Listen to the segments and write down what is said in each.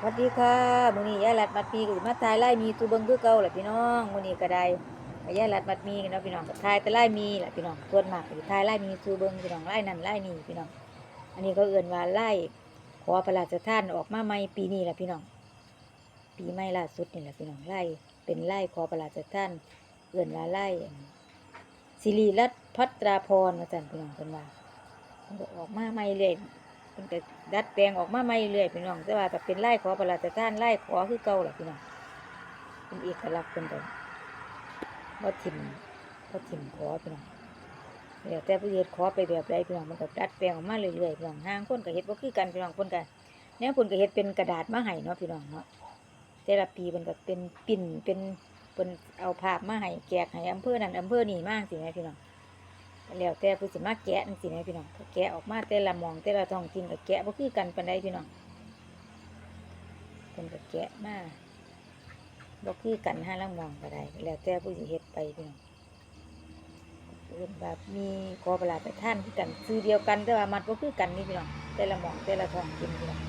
สวัสดีค่ะมื้อนี้ยายรัดมัดมีก็สิมาถ่ายไล่มีตูเบิงคือเก่าแหละพี่น้องมื้อนี้ก็ได้ก็ยายรัดมัดมีกันเนาะพี่น้องก็ถ่ายแต่ไล่มีแหละพี่น้องส่วนมากก็สิถ่ายไล่มีตูเบิงพี่น้องไล่นั่นไล่นี่พี่น้อง อันนี้ก็เอิ้นว่าไล่ขอพระราชทานออกมาใหม่ปีนี้แหละพี่น้อง ปีใหม่ล่าสุดนี่แหละพี่น้องไล่เป็นไล่ขอพระราชทานเอิ้นว่าไล่สิริรัตน์พัตราพรว่าซั่นพี่น้องเพิ่นว่ามันก็ออกมาใหม่เลย เพิ่นก็ดัดแปลงออกมาใหม่เรื่อยพี่น้องแต่ว่าก็เป็นไล่ขอประหลาดทานไล่ขอคือเก่าแหละพี่น้องเป็นเอกลักษณ์เป็นแบบบ่ถิ่มบ่ถิ่มขอพี่น้องแล้วแต่ผู้เฮ็ดขอไปแบบใดพี่น้องมันก็ดัดแปลงออกมาเรื่อยๆพี่น้องห่างคนก็เฮ็ดบ่คือกันพี่น้องคนก็แนเพิ่นก็เฮ็ดเป็นกระดาษมาให้เนาะพี่น้องเนาะแต่ละปีเพิ่นก็เป็นปิ่นเป็นเพิ่นเอาภาพมาให้แจกให้อำเภอนั้นอำเภอนี้มาจังซี่แหมพี่น้อง แล้วแต่ผู้สิมาแกะจังซี่นะพี่น้องแกะออกมาแต่ละมองแต่ละท้องถิ่นก็แกะบ่คือกันปานใดพี่น้องเพิ่นก็แกะมาบ่คือกันห้าละมองก็ได้แล้วแต่ผู้สิเฮ็ดไปพี่น้องเอิ้นว่ามีขอประหลาดไปท่านคือกันซื้อเดียวกันแต่ว่ามันบ่คือกันนี่พี่น้องแต่ละมองแต่ละท้องถิ่นพี่น้อง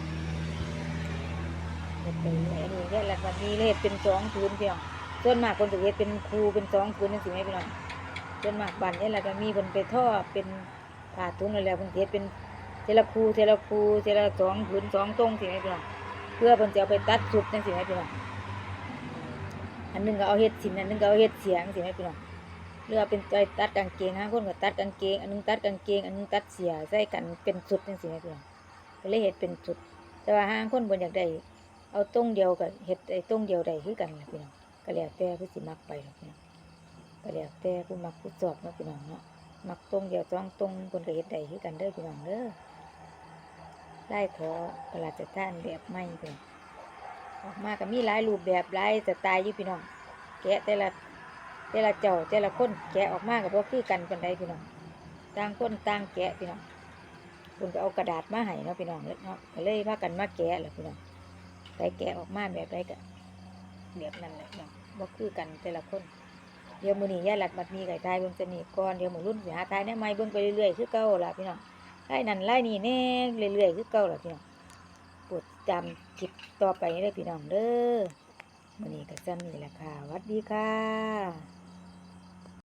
เฮ็ดไปเรื่อยอันนี้แค่ละวันนี้เฮ็ดเป็นสองผืนพี่น้องส่วนมากคนจะเฮ็ดเป็นครูเป็นสองผืนจังซี่แหมพี่น้อง จนมากบันนี่แหละก็มีเพิ่นไปท่อเป็นผ่าทุนแล้วเพิ่นเฮ็ดเป็นเทละคูเทละคูเทละสองผืนสองตรงสิแม่พี่น้องเพื่อเพิ่นจะเอาไปตัดสุดจังสิแม่พี่น้องอันหนึงก็เอาเฮ็ดสินอันหนึงก็เอาเฮ็ดเสียงสิแม่พี่น้องเรือเป็นใจตัดกางเกงฮะคนก็ตัดกางเกง อันหนึงตัดกางเกง อันหนึงตัดเสียใส่กันเป็นสุดจังสิแม่พี่น้องก็เลยเฮ็ดเป็นสุด แต่ว่าห้างคนบ่อยากได้เอาตรงเดียวก็เฮ็ดไอ้ตรงเดียวได้คือกันพี่น้องก็แล้วแต่ผู้สิมักไปพี่น้อง ก็แล้วแต่ผู้มักผู้ชอบเนาะพี่น้องเนาะมักตรงเดียวจ้องตรงคนก็เฮ็ดได้คือกันเด้อพี่น้องเด้อไล่ขอประหลาดจะท่านแบบใหม่เพิ่นออกมาก็มีหลายรูปแบบหลายสไตล์อยู่พี่น้อง แกะแต่ละแต่ละเจ้าแต่ละคนแกะออกมาก็บ่คือกันปานใดพี่น้องต่างคนต่างแกะพี่น้องเพิ่นก็เอากระดาษมาให้เนาะพี่น้องเนาะก็เลยพากันมาแกะแหละพี่น้องไปแกะออกมาแบบใดก็แบบนั้นแหละพี่น้องบ่คือกันแต่ละคน เดี๋ยวมือนี้ยาหลัดบัดมีไก่ตายเบิ่งสนิทก่อนเดี๋ยวมือรุ่นสิหาตายแหน่ยไม่เบิ่งไปเรื่อยๆคือเก่าล่ะพี่น้องไล่นั่นไล่นี่แน่เรื่อยๆคือเก่าล่ะพี่น้องปวดจำคลิปต่อไปเด้อพี่น้องเด้อมือนี้ก็ซ้ำนี่แหละค่ะวัดดีค่ะ